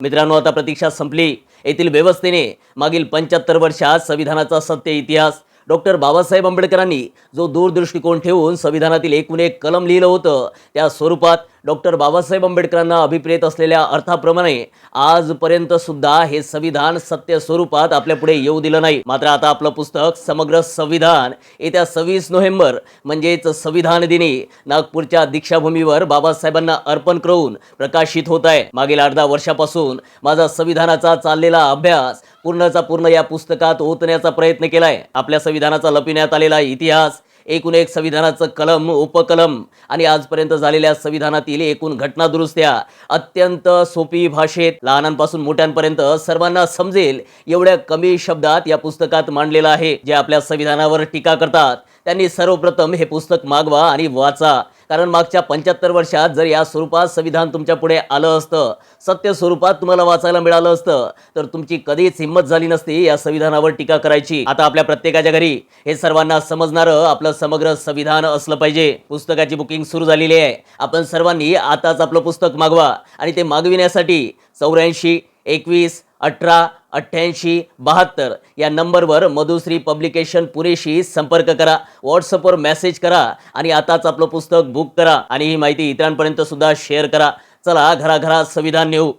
मित्रांनो आता प्रतीक्षा संपली. येथील व्यवस्थेने मागील पंच्याहत्तर वर्षात संविधानाचा सत्य इतिहास डॉक्टर बाबासाहेब आंबेडकरांनी जो दूरदृष्टिकोन ठेवून संविधानातील एकूण एक कलम लिहिलं होतं त्या स्वरूपात डॉक्टर बाबासाहेब आंबेडकरांना अभिप्रेत असलेल्या अर्थाप्रमाणे आजपर्यंत सुद्धा हे संविधान सत्य स्वरूपात आपल्या पुढे येऊ दिलं नाही. मात्र आता आपलं पुस्तक समग्र संविधान येत्या सव्वीस नोव्हेंबर म्हणजेच संविधान दिनी नागपूरच्या दीक्षाभूमीवर बाबासाहेबांना अर्पण करून प्रकाशित होत आहे. मागील अर्धा वर्षापासून माझा संविधानाचा चाललेला अभ्यास पूर्णचा पूर्ण या पुस्तकात ओतण्याचा प्रयत्न केला आहे आपल्या संविधानाचा लपिण्यात आलेला इतिहास एकूण एक संविधानाचं कलम उपकलम आणि आजपर्यंत झालेल्या संविधानातील एकूण घटना दुरुस्त्या अत्यंत सोपी भाषेत लहानांपासून मोठ्यांपर्यंत सर्वांना समजेल एवढ्या कमी शब्दात या पुस्तकात मांडलेलं आहे जे आपल्या संविधानावर टीका करतात. त्यांनी सर्वप्रथम हे पुस्तक मागवा आणि वाचा. कारण मागच्या पंच्याहत्तर वर्षात जर या स्वरूपात संविधान तुमच्यापुढे आलं असतं सत्य स्वरूपात तुम्हाला वाचायला मिळालं असतं तर तुमची कधीच हिंमत झाली नसती या संविधानावर टीका करायची. आता आपल्या प्रत्येकाच्या घरी हे सर्वांना समजणारं आपलं समग्र संविधान असलं पाहिजे. पुस्तकाची बुकिंग सुरू झालेली आहे. आपण सर्वांनी आताच आपलं पुस्तक मागवा आणि ते मागविण्यासाठी चौऱ्याऐंशी एकवीस अठरा अठ्ठ्याऐंशी बहात्तर. या नंबरवर मधुश्री पब्लिकेशन पुणेशी संपर्क करा. व्हॉट्सअपवर मेसेज करा आणि आताच आपलं पुस्तक बुक करा आणि ही माहिती इतरांपर्यंत सुद्धा शेअर करा. चला घराघरात संविधान नेऊ.